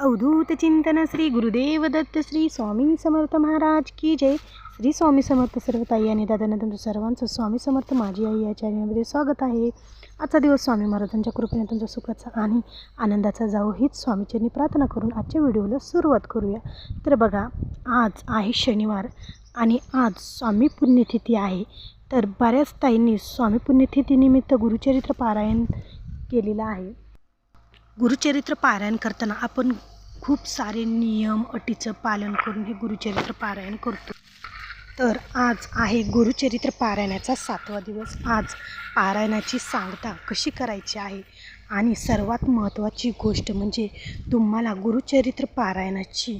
अवधूत चिंतन श्री गुरुदेव दत्त श्री स्वामी समर्थ महाराज की जय. श्री स्वामी समर्थ सर्व ताई आणि दादांना तुमचं सर्वांचं स्वामी समर्थ माझी आई या चॅनलमध्ये स्वागत आहे. आजचा दिवस स्वामी महाराजांच्या कृपेने तुमच्या सुखाचा आणि आनंदाचा जाऊ हीच स्वामीचरणी प्रार्थना करून आजच्या व्हिडिओला सुरुवात करूया. तर बघा आज आहे शनिवार आणि आज स्वामी पुण्यतिथी आहे. तर बऱ्याच ताईंनी स्वामी पुण्यतिथीनिमित्त गुरुचरित्र पारायण केलेलं आहे. गुरुचरित्र पारायण करताना आपण खूप सारे नियम अटीचं पालन करून हे गुरुचरित्र पारायण करतो. तर आज आहे गुरुचरित्र पारायणाचा सातवा दिवस. आज पारायणाची सांगता कशी करायची आहे? आणि सर्वात महत्त्वाची गोष्ट म्हणजे तुम्हाला गुरुचरित्र पारायणाची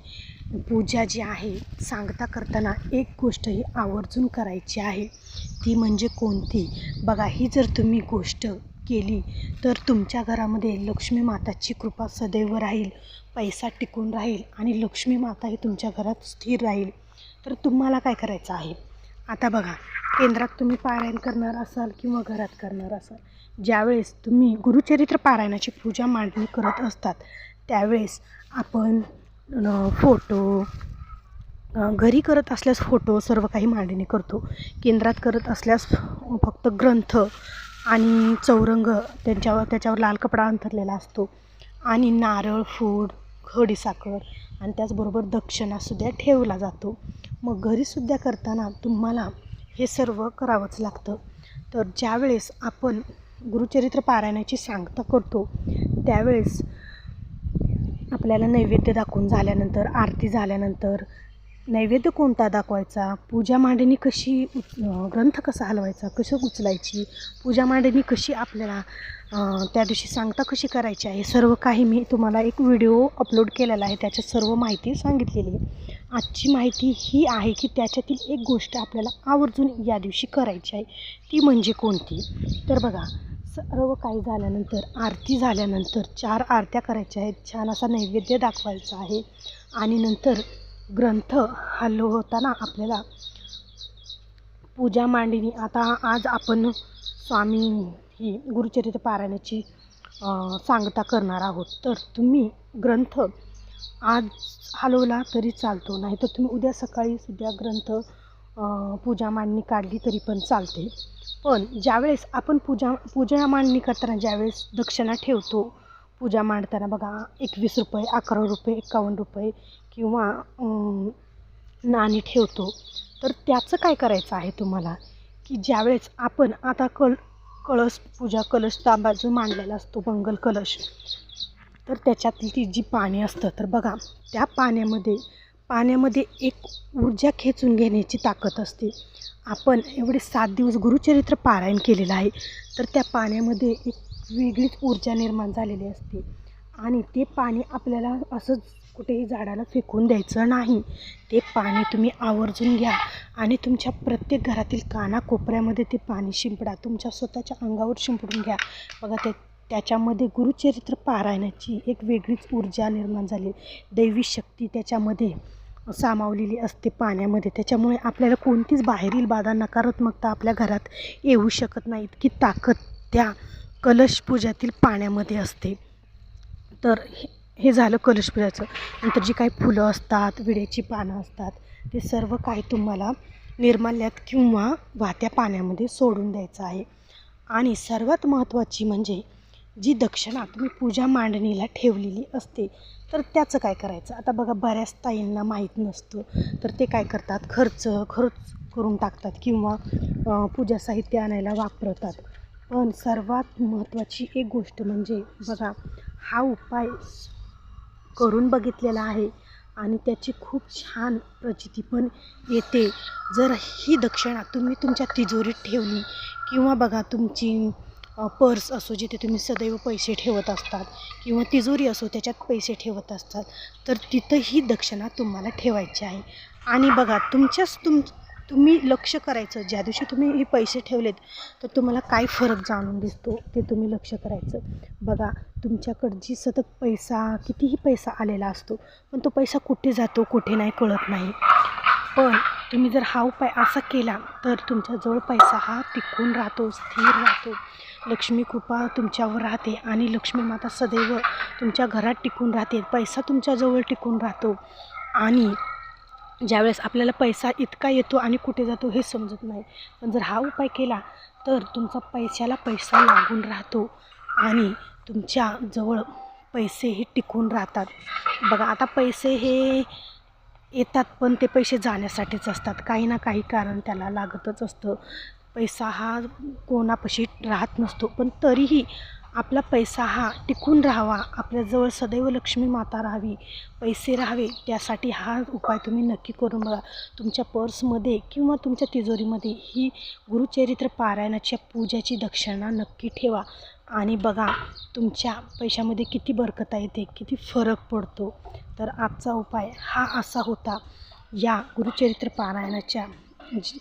पूजा जी आहे सांगता करताना एक गोष्ट ही आवर्जून करायची आहे. ती म्हणजे कोणती? बघा ही जर तुम्ही गोष्ट केली तर तुमच्या घरामध्ये लक्ष्मी माताची कृपा सदैव राहील पैसा टिकून राहील आणि लक्ष्मी माता ही तुमच्या घरात स्थिर राहील. तर तुम्हाला काय करायचं आहे? आता बघा केंद्रात तुम्ही पारायण करणार असाल किंवा घरात करणार असाल ज्यावेळेस तुम्ही गुरुचरित्र पारायणाची पूजा मांडणी करत असतात त्यावेळेस आपण फोटो घरी करत असल्यास फोटो सर्व काही मांडणी करतो. केंद्रात करत असल्यास फक्त ग्रंथ आणि चौरंग त्यांच्यावर त्याच्यावर लाल कपडा अंथरलेला असतो. आणि नारळ फूड खडीसाखर आणि त्याचबरोबर दक्षिणासुद्धा ठेवला जातो. मग घरीसुद्धा करताना तुम्हाला हे सर्व करावंच लागतं. तर ज्यावेळेस आपण गुरुचरित्र पारायणाची सांगता करतो त्यावेळेस आपल्याला नैवेद्य दाखवून झाल्यानंतर आरती झाल्यानंतर नैवेद्य कोणता दाखवायचा? पूजा मांडणी कशी ग्रंथ कसा हलवायचा? कसं उचलायची? पूजा मांडणी कशी आपल्याला त्या दिवशी सांगता कशी करायची आहे? सर्व काही मी तुम्हाला एक व्हिडिओ अपलोड केलेला आहे. त्याच्यात सर्व माहिती सांगितलेली आहे. आजची माहिती ही आहे की त्याच्यातील एक गोष्ट आपल्याला आवर्जून या दिवशी करायची आहे. ती म्हणजे कोणती? तर बघा सर्व काही झाल्यानंतर आरती झाल्यानंतर चार आरत्या करायच्या आहेत. छान असा नैवेद्य दाखवायचा आहे. आणि नंतर ग्रंथ हलवताना आपल्याला पूजा मांडणी आता आज आपण स्वामी ही गुरुचरित्र पारायणाची सांगता करणार आहोत. तर तुम्ही ग्रंथ आज हलवला तरी चालतो नाही तर तुम्ही उद्या सकाळी सुद्धा ग्रंथ पूजा मांडणी काढली तरी पण चालते. पण ज्यावेळेस आपण पूजा पूजा मांडणी करताना ज्यावेळेस दक्षिणा ठेवतो पूजा मांडताना बघा एकवीस रुपये अकरा रुपये एकावन्न रुपये किंवा नाणी ठेवतो. तर त्याचं काय करायचं आहे तुम्हाला? की ज्यावेळेस आपण आता कल कळस पूजा कलश तांबा जो मांडलेला असतो मंगल कलश तर त्याच्यातली ती जी पाणी असतं तर बघा त्या पाण्यामध्ये पाण्यामध्ये एक ऊर्जा खेचून घेण्याची ताकद असते. आपण एवढे सात दिवस गुरुचरित्र पारायण केलेलं आहे तर त्या पाण्यामध्ये एक वेगळीच ऊर्जा निर्माण झालेली असते. आणि ते पाणी आपल्याला असंच कुठेही झाडाला फेकून द्यायचं नाही. ते पाणी तुम्ही आवर्जून घ्या. आणि तुमच्या प्रत्येक घरातील कानाकोपऱ्यामध्ये ते पाणी शिंपडा. तुमच्या स्वतःच्या अंगावर शिंपडून घ्या. बघा ते त्याच्यामध्ये गुरुचरित्र पारायणाची एक वेगळीच ऊर्जा निर्माण झाली. दैवी शक्ती त्याच्यामध्ये सामावलेली असते पाण्यामध्ये. त्याच्यामुळे आपल्याला कोणतीच बाहेरील बाधा नकारात्मकता आपल्या घरात येऊ शकत नाही. इतकी ताकद त्या कलश पूजातील पाण्यामध्ये असते. तर हे हे झालं कलश पूजाचं. नंतर जी काही फुलं असतात विड्याची पानं असतात ते सर्व काही तुम्हाला निर्माल्यात किंवा वाहत्या पाण्यामध्ये सोडून द्यायचं आहे. आणि सर्वात महत्त्वाची म्हणजे जी दक्षिणा तुम्ही पूजा मांडणीला ठेवलेली असते तर त्याचं काय करायचं? आता बघा बऱ्याच ताईंना माहीत नसतं तर ते काय करतात? खर्च खर्च करून टाकतात किंवा पूजा साहित्य आणायला वापरतात. पण सर्वात महत्त्वाची एक गोष्ट म्हणजे बघा हा उपाय करून बघितलेला आहे आणि त्याची खूप छान प्रचिती पण येते. जर ही दक्षिणा तुम्ही तुमच्या तिजोरीत ठेवली किंवा बघा तुमची पर्स असो जिथे तुम्ही सदैव पैसे ठेवत असतात किंवा तिजोरी असो त्याच्यात पैसे ठेवत असतात तर तिथं ही दक्षिणा तुम्हाला ठेवायची आहे. आणि बघा तुमच्याच तुम तुम्ही लक्ष करायचं. ज्या दिवशी तुम्ही हे पैसे ठेवलेत तर तुम्हाला काय फरक जाणून दिसतो ते तुम्ही लक्ष करायचं. बघा तुमच्याकडं जी सतत पैसा कितीही पैसा आलेला असतो पण तो पैसा कुठे जातो कुठे नाही कळत नाही. पण तुम्ही जर हा उपाय असा केला तर तुमच्याजवळ पैसा हा टिकून राहतो स्थिर राहतो. लक्ष्मी कृपा तुमच्यावर राहते आणि लक्ष्मी माता सदैव तुमच्या घरात टिकून राहते. पैसा तुमच्याजवळ टिकून राहतो. आणि ज्यावेळेस आपल्याला पैसा इतका येतो आणि कुठे जातो हे समजत नाही. पण जर हा उपाय केला तर तुमचा पैशाला पैसा लागून राहतो आणि तुमच्या जवळ पैसे हे टिकून राहतात. बघा आता पैसे हे येतात पण ते पैसे जाण्यासाठीच असतात. काही ना काही कारण त्याला लागतच असतं. पैसा हा कोणापाशी राहत नसतो. पण तरीही आपला पैसा हा टिकून राहावा. आपल्याजवळ सदैव लक्ष्मी माता राहावी. पैसे राहावे त्यासाठी हा उपाय तुम्ही नक्की करून बघा. तुमच्या पर्समध्ये किंवा तुमच्या तिजोरीमध्ये ही गुरुचरित्र पारायणाच्या पूजाची दक्षिणा नक्की ठेवा. आणि बघा तुमच्या पैशामध्ये किती बरकता येते किती फरक पडतो. तर आजचा उपाय हा असा होता. या गुरुचरित्र पारायणाच्या जी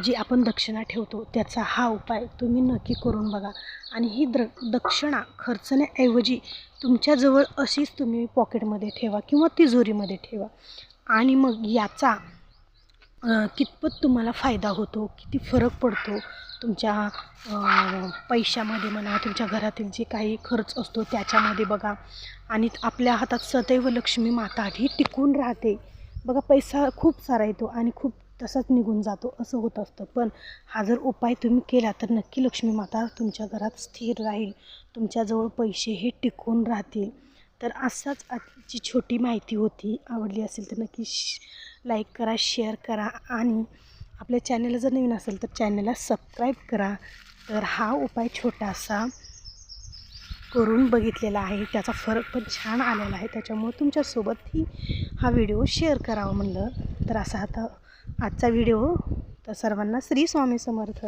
जी आपण दक्षिणा ठेवतो त्याचा हा उपाय तुम्ही नक्की करून बघा. आणि ही द्र दक्षिणा खर्चण्याऐवजी तुमच्याजवळ अशीच तुम्ही पॉकेटमध्ये ठेवा किंवा तिजोरीमध्ये ठेवा. आणि मग याचा कितपत तुम्हाला फायदा होतो किती फरक पडतो तुमच्या पैशामध्ये म्हणा तुमच्या घरातील जे काही खर्च असतो त्याच्यामध्ये बघा. आणि आपल्या हातात सदैव लक्ष्मी माता ही टिकून राहते. बघा पैसा खूप सारा येतो आणि खूप तसाच निघून जातो असं होत असतं. पण हा जर उपाय तुम्ही केला तर नक्की लक्ष्मी माता तुमच्या घरात स्थिर राहील तुमच्याजवळ पैसे हे टिकून राहतील. तर असाच आजची छोटी माहिती होती. आवडली असेल तर नक्की लाईक करा शेअर करा आणि आपल्या चॅनलला जर नवीन असेल तर चॅनलला सबस्क्राईब करा. तर हा उपाय छोटासा करून बघितलेला आहे. त्याचा फरक पण छान आलेला आहे. त्याच्यामुळे तुमच्यासोबतही हा व्हिडिओ शेअर करावा म्हणलं. तर असा आता आजचा व्हिडिओ हो. तर सर्वांना श्री स्वामी समर्थ.